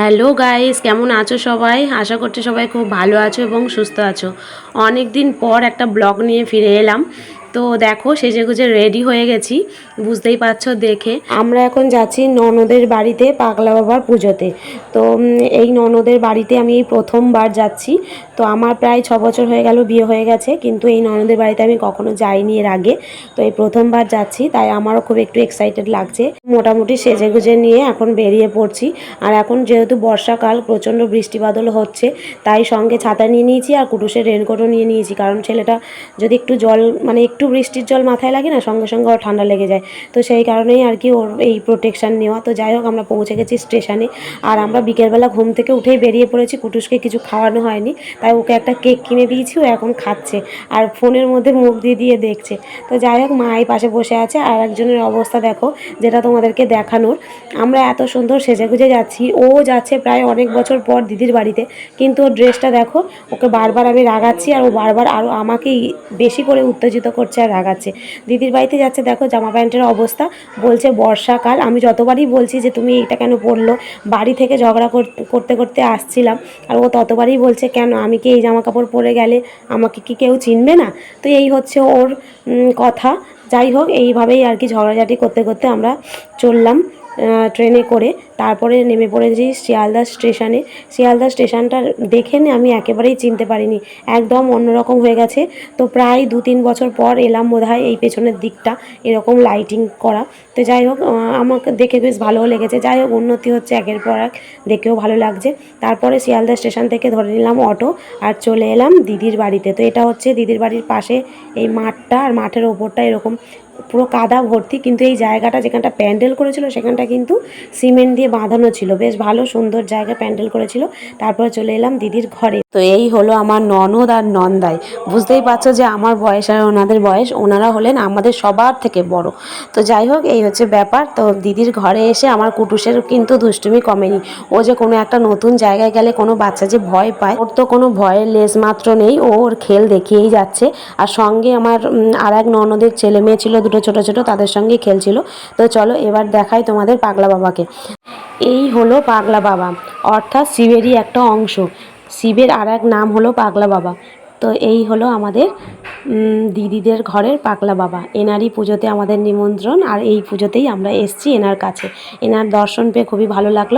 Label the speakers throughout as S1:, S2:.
S1: Hello guys কেমন আছো সবাই? আশা করছি সবাই খুব ভালো আছো এবং সুস্থ আছো। অনেক দিন পর একটা ব্লগ নিয়ে ফিরে এলাম। তো দেখো, সেজে গুজে রেডি হয়ে গেছি। বুঝতেই পারছ দেখে। আমরা এখন যাচ্ছি ননদের বাড়িতে পাগলা বাবার পুজোতে। তো এই ননদের বাড়িতে আমি এই প্রথমবার যাচ্ছি। তো আমার প্রায় ছ বছর হয়ে গেল বিয়ে হয়ে গেছে, কিন্তু এই ননদের বাড়িতে আমি কখনো যাইনি এর আগে। তো এই প্রথমবার যাচ্ছি, তাই আমারও খুব একটু এক্সাইটেড লাগছে। মোটামুটি সেজে গুজে নিয়ে এখন বেরিয়ে পড়ছি। আর এখন যেহেতু বর্ষাকাল, প্রচণ্ড বৃষ্টি বাদল হচ্ছে, তাই সঙ্গে ছাতা নিয়ে নিয়েছি আর কুটুসের রেনকোটও নিয়ে নিয়েছি। কারণ ছেলেটা যদি একটু জল মানে একটু বৃষ্টির জল মাথায় লাগে না, সঙ্গে সঙ্গে ওর ঠান্ডা লেগে যায়। তো সেই কারণেই আর কি ওর এই প্রোটেকশান নেওয়া। তো যাই হোক, আমরা পৌঁছে গেছি স্টেশনে আর আমরা বিকেলবেলা ঘুম থেকে উঠেই বেরিয়ে পড়েছি। কুটুসকে কিছু খাওয়ানো হয়নি। তাই ওকে একটা কেক কিনে দিয়েছি, ও এখন খাচ্ছে। আর ফোনের মধ্যে মুখ দিয়ে দিয়ে দেখছে। তো যাই হোক, মা এই পাশে বসে আছে। আর একজনের অবস্থা দেখো, যেটা তোমাদেরকে দেখানোর। আমরা এত সুন্দর সেজে গুজে যাচ্ছি। ও যাচ্ছে প্রায় অনেক বছর পর দিদির বাড়িতে। কিন্তু ওর ড্রেসটা দেখো, ওকে বারবার আমি রাগাচ্ছি। আর ও বারবার আরও আমাকেই বেশি করে উত্তেজিত করছে। আর রাগাচ্ছে দিদির বাড়িতে যাচ্ছে, দেখো জামা প্যান্টের অবস্থা। বলছে, বর্ষাকাল। আমি যতবারই বলছি যে, তুমি এটা কেন পরলো? বাড়ি থেকে ঝগড়া করতে করতে আসছিলাম। আর ও ততবারই বলছে, কেন? আমি কি এই জামা কাপড় পরে গেলে আমাকে কি কেউ চিনবে না? তো এই হচ্ছে ওর কথা। যাই হোক, এইভাবেই আর কি ঝগড়াঝাটি করতে করতে আমরা চললাম। ট্রেনে করে তারপরে নেমে পড়েছি শিয়ালদা স্টেশনে শিয়ালদা স্টেশনটা দেখে আমি একেবারেই চিনতে পারিনি। একদম অন্যরকম হয়ে গেছে। তো প্রায় দু তিন বছর পর এলাম বোধহয় এই পেছনের দিকটা, এরকম লাইটিং করা। তো যাই হোক আমাকে দেখে বেশ ভালোও লেগেছে। যাই হোক, উন্নতি হচ্ছে একের পর এক, দেখেও ভালো লাগছে। তারপরে শিয়ালদা স্টেশন থেকে ধরে নিলাম অটো আর চলে এলাম দিদির বাড়িতে। তো এটা হচ্ছে দিদির বাড়ির পাশে এই মাঠটা আর মাঠের ওপরটা এরকম পুরো কাদা ভর্তি, কিন্তু এই জায়গাটা যেখানটা প্যান্ডেল করেছিল, সেখানটা কিন্তু সিমেন্ট দিয়ে বাঁধানো ছিল। বেশ ভালো সুন্দর জায়গা প্যান্ডেল করেছিল। তারপরে চলে এলাম দিদির ঘরে। তো এই হলো আমার ননদ আর নন্দাই। বুঝতেই পারছ যে আমার বয়স আর ওনাদের বয়স, ওনারা হলেন আমাদের সবার থেকে বড়। তো যাই হোক, এই হচ্ছে ব্যাপার। তো দিদির ঘরে এসে আমার কুটুসের কিন্তু দুষ্টুমি কমেনি। ও যে কোনো একটা নতুন জায়গায় গেলে কোনো বাচ্চা যে ভয় পায়, ওর তো কোনো ভয়ের লেস মাত্র নেই। ও ওর খেল দেখিয়েই যাচ্ছে। আর সঙ্গে আমার আর এক ননদের ছেলে মেয়ে ছিল দুটো ছোট ছোট তাদের সঙ্গে খেলছিল। তো চলো এবার দেখাই তোমাদের পাগলা বাবাকে। এই হলো পাগলা বাবা, অর্থাৎ শিবেরই একটা অংশ। শিবের আর এক নাম হলো পাগলা বাবা। তো এই হলো আমাদের দিদিদের ঘরের পাগলা বাবা। এনারই পুজোতে আমাদের নিমন্ত্রণ, আর এই পুজোতেই আমরা এসছি এনার কাছে। এনার দর্শন পেয়ে খুবই ভালো লাগল।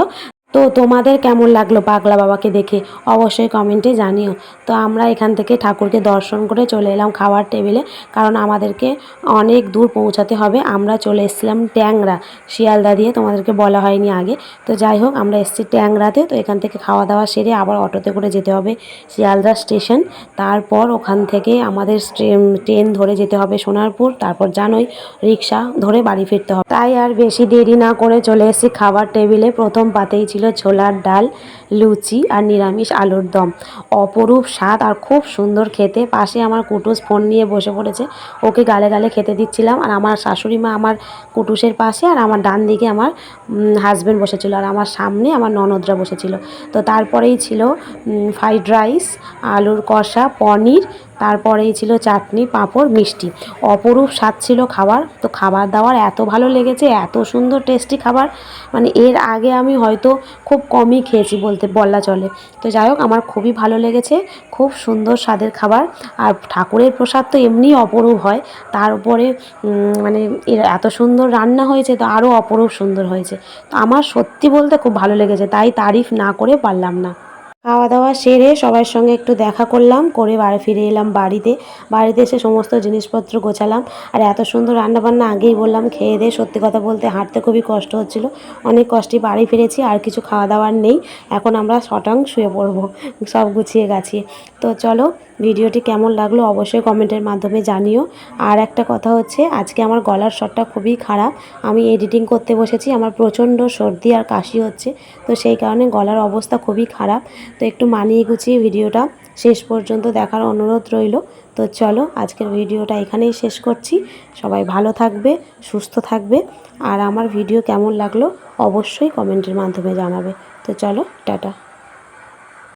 S1: তো তোমাদের কেমন লাগল পাগলা বাবাকে দেখে? অবশ্যই কমেন্টে জানিও। তো আমরা এখান থেকে ঠাকুরকে দর্শন করে চলে এলাম খাওয়ার টেবিলে, কারণ আমাদেরকে অনেক দূর পৌঁছাতে হবে। আমরা চলে এসেছিলাম ট্যাংরা। শিয়ালদা দিয়ে তোমাদেরকে বলা হয়নি আগে। তো যাই হোক, আমরা এসেছি ট্যাংরাতে। তো এখান থেকে খাওয়া দাওয়া সেরে আবার অটোতে করে যেতে হবে শিয়ালদা স্টেশন। তারপর ওখান থেকে আমাদের ট্রেন ধরে যেতে হবে সোনারপুর। তারপর জানোই রিক্সা ধরে বাড়ি ফিরতে হবে। তাই আর বেশি দেরি না করে চলে এসেছি খাবার টেবিলে। প্রথম পাতেই ছিল ছোলার ডাল, লুচি আর নিরামিষ আলুর দম। অপরূপ স্বাদ আর খুব সুন্দর খেতে। পাশে আমার কুটুস ফোন নিয়ে বসে পড়েছে। ওকে গালে গালে খেতে দিচ্ছিলাম। আর আমার শাশুড়ি মা আমার কুটুসের পাশে আর আমার ডান দিকে আমার হাজব্যান্ড বসেছিল। আর আমার সামনে আমার ননদরা বসেছিল। তো তারপরেই ছিল ফ্রাইড রাইস আলুর কষা, পনির তারপরেই ছিল চাটনি, পাঁপড়, মিষ্টি। অপরূপ স্বাদ ছিল খাবার। তো খাবার দাবার এত ভালো লেগেছে, এত সুন্দর টেস্টি খাবার। মানে এর আগে আমি হয়তো খুব কমই খেয়েছি বলতে, বলা চলে। তো যাই হোক, আমার খুবই ভালো লেগেছে, খুব সুন্দর স্বাদের খাবার। আর ঠাকুরের প্রসাদ তো এমনিই অপরূপ হয়। তার উপরে মানে এর এত সুন্দর রান্না হয়েছে তো আরও অপরূপ সুন্দর হয়েছে। তো আমার সত্যি বলতে খুব ভালো লেগেছে, তাই তারিফ না করে পারলাম না। খাওয়া দাওয়া সেরে সবার সঙ্গে একটু দেখা করলাম, করে বাড়ি ফিরে এলাম বাড়িতে। বাড়িতে এসে সমস্ত জিনিসপত্র গোছালাম। আর এত সুন্দর রান্নাবান্না আগেই বললাম, খেয়ে দিয়ে সত্যি কথা বলতে হাঁটতে খুবই কষ্ট হচ্ছিল। অনেক কষ্টে বাড়ি ফিরেছি, আর কিছু খাওয়া দাওয়ার নেই। এখন আমরা শটাং শুয়ে পড়ব, সব গুছিয়ে গাছিয়ে। তো চলো ভিডিওটি কেমন লাগল অবশ্যই কমেন্টের মাধ্যমে জানিও। আর একটা কথা হচ্ছে, আজকে আমার গলার স্বরটা খুবই খারাপ। আমি এডিটিং করতে বসেছি, আমার প্রচণ্ড সর্দি আর কাশি হচ্ছে। তো সেই কারণে গলার অবস্থা খুবই খারাপ। তো একটু মানিয়ে গুছিয়ে ভিডিওটা শেষ পর্যন্ত দেখার অনুরোধ রইল। তো চলো, আজকের ভিডিওটা এখানেই শেষ করছি। সবাই ভালো থাকবে, সুস্থ থাকবে। আর আমার ভিডিও কেমন লাগল অবশ্যই কমেন্টের মাধ্যমে জানাবে। তো চলো, টাটা।